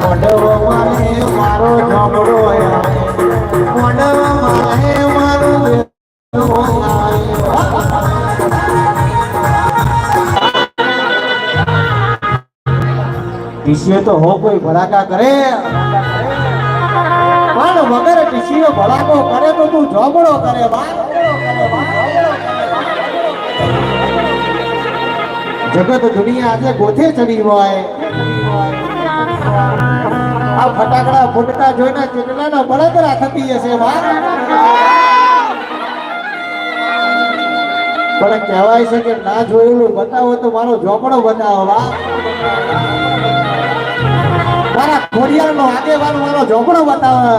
મોઢો મારે મારો ઝોપડો આવે મોઢો મારે મારો તો હો કોઈ ભડાકા કરે. પણ વગર ટીસીએ ભડાકો કરે તો તું ઝોપડો કરે જગત દુનિયા આજે ગોથે ચડી હોય. આ ફટાકડા ફૂટતા જોઈને કેટલાના બળતરા થતી હશે વાત. પણ કહેવાય છે કે ના જોયેલું બતાવો તો મારો ઝોપડો બતાવો વા મારા ખોડિયાર નો આગેવાન મારો ઝોપડો બતાવે.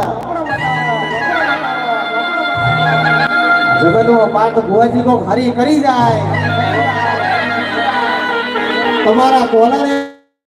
જગત નો પાઠ ભુવાજી કો હરી કરી જાય. તમારા કોલાને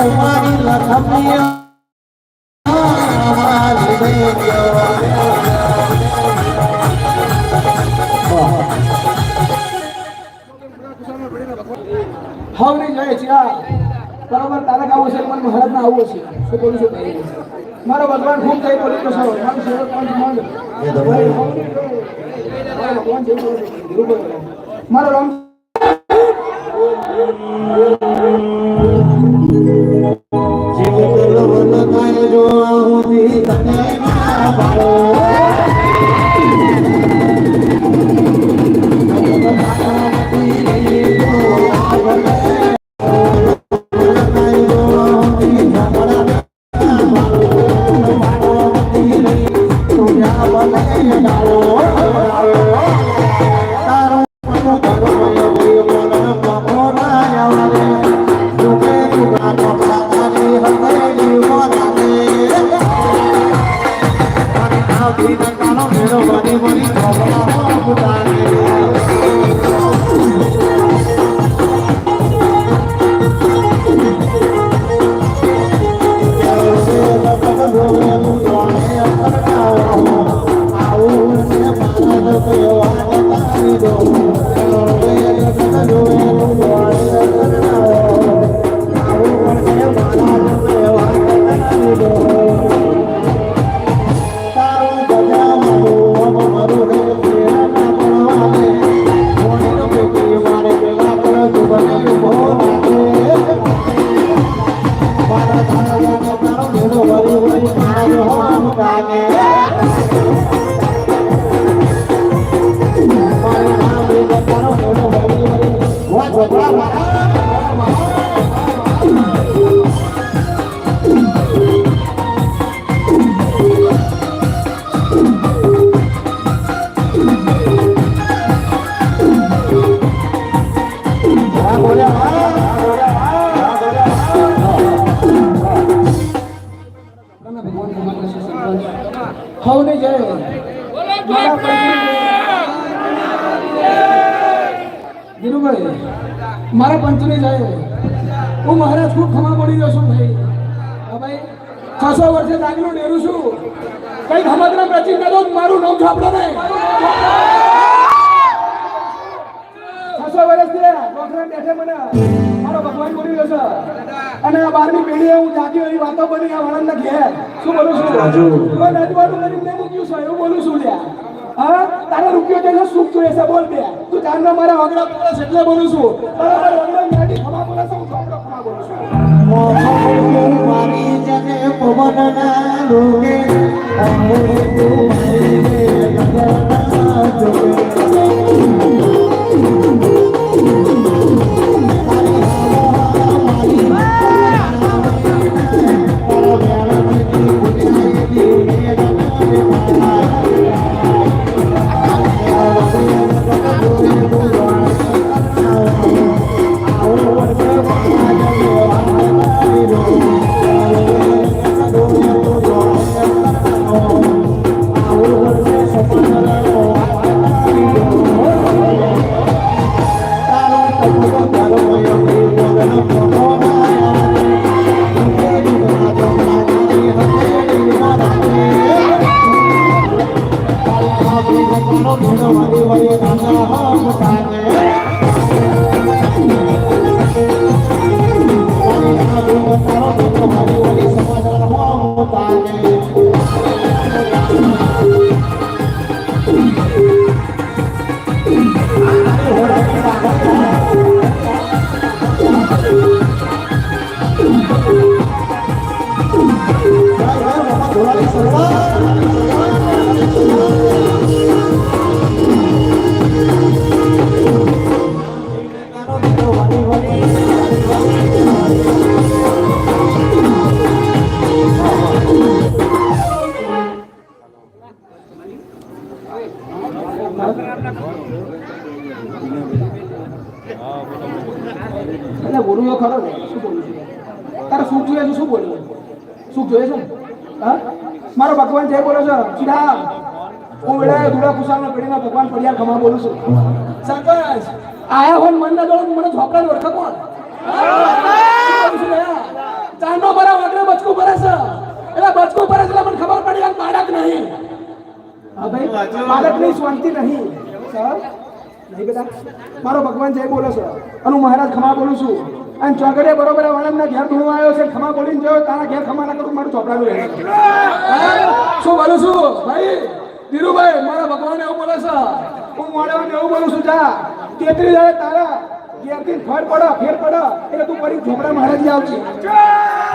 ભુવાજીનો નો આવું છે. શું બોલું છું? મારો ભગવાન ખૂબ થઈ બોલી તો સારો. મારું સેવક પાંચ માંગ મારો ભગવાન જેવું બોલું છું. બોલો. મારો રામ થાય જો આહુતિ તને কালো কালো বেরো বাড়ি বলি। પાડો તમે હું મહારાજ ખૂબ ખમા પડી ગયો છું ભાઈ ભાઈ છસો વર્ષે દાગીનું ડેરું છું. કઈ હમદરામ રચી કરો મારું નામ છાપડો નહીં. છસો વર્ષ થયા બેઠે મને મારો ભગવાન બોલી રહ્યો છે. અને આ બારમી પેઢીએ હું જાગ્યો એવી વાતો બની આ વળંદના ઘેર શું બોલું છું? કોઈ રજવાડું કરીને મૂક્યું છે એવું બોલું છું લ્યા. હા તારે રૂપિયો તેનો સુખ જોઈએ છે બોલ બે. તું ચાંદના મારા વગડા પડે છે એટલે બોલું છું. બરાબર વગડા મેડી ખમા બોલે છે હું ચોપડો ખમા બોલું છું મારી જને પવનના રોગે અમોરે તું ખરો ને શું બોલું છું? તારે સુખ જોઈએ છે? શું બોલું? સુખ જોઈએ છે ને? હા? મારો ભગવાન જય બોલો છે, સીધા, હું વેળાએ ધૂળા કુશાલના પેઢીના ભગવાન પડિયા ખમા બોલું છું. સરપંચ, આયા હોય મન ના દોડ મને ઝોપડા ઓળખો કોણ? ચાંદો ભરા વાગરે બચકું ભરે છે. એટલે બચકું ભરે છે એટલે મને ખબર પડી કે બાળક નહીં. હા ભાઈ બાળકની શાંતિ નહીં. સર નહીં બેટા. મારો ભગવાન જય બોલે છે, અને હું મહારાજ ખમા બોલું છું. અને ચોકડીએ બરોબર આ વણંદના ઘેર ધૂણો આવ્યો છે, ખમા બોલીને જોયો, તારા ઘેર ખમા ના કરું, મારું ચોપડાનું રહે શું બોલું છું? ભાઈ, ધીરુભાઈ, મારા ભગવાન એવું બોલે છે. હું મોડે એવું બોલું છું, જા. તેત્રી જાય તારા ઘેરથી ફર પડો, ફેર પડો, એટલે તું ફરી ઝોપડા મહારાજ આવજે.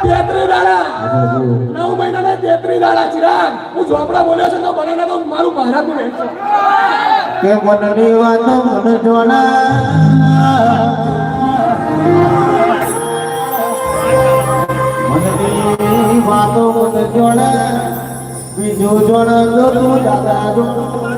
તેત્રી દાડા, નવ મહિના ને તેત્રી દાડા ચિરાગ. હું ઝોપડા બોલ્યો છું, તો બને તો મારું મહારાજનું કે મનની વાતો મન જોના. મનની વાતો મને જોના બીજો જોણ તો તું દાદા જોણ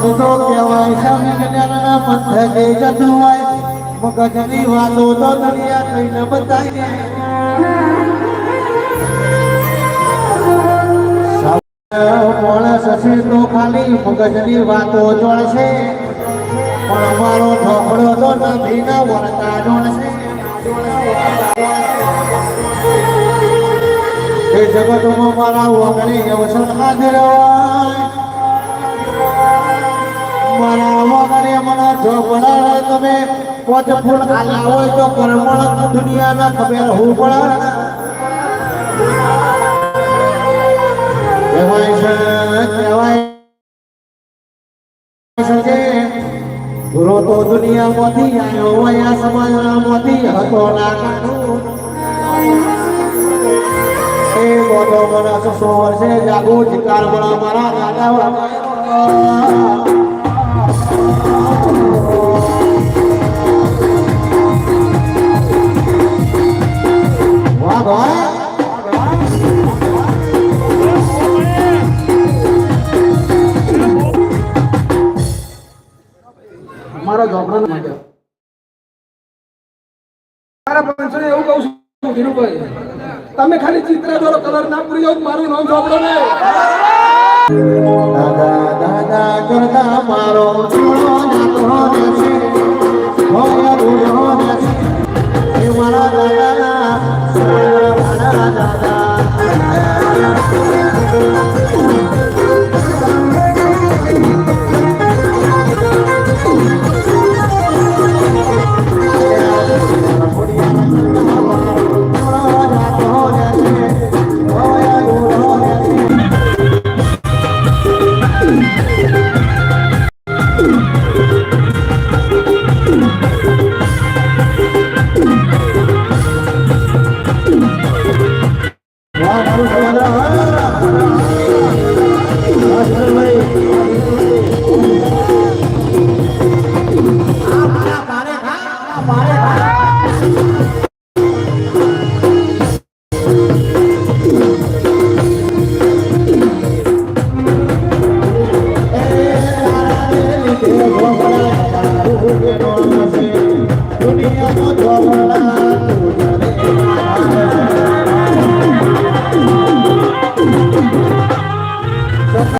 તો કહેવાય સામે કન્યાના પંથકે જતું મગજની વાતો તો દરિયા થઈને બતાવીએ હશે તો ખાલી મગજની વાતો જોડશે? પણ મારો ના એ જગતમાં મારા વગણી અવસર હાજર મારા વગરે મને તમે પોચ ફૂલ આલા હોય તો પરમળ દુનિયાના ખબર પડે. કહેવાય છે કહેવાય છે કે ગુરુ તો દુનિયામાંથી આવ્યો હોય આ સમાજમાંથી હતો ના કાઢું એ મોટો માણસ સો વર્ષે જાગો ચિકાર બળા મારા દાદા વાળા વાહ તમે ખાલી ચિત્ર દોરો, કલર ના પૂરી જાવ મારું નામ ઝોપડો ને. દાદા દાદા કરતા મારો છોડો નાતો નથી ભોગો ભૂલો નથી. એ મારા દાદા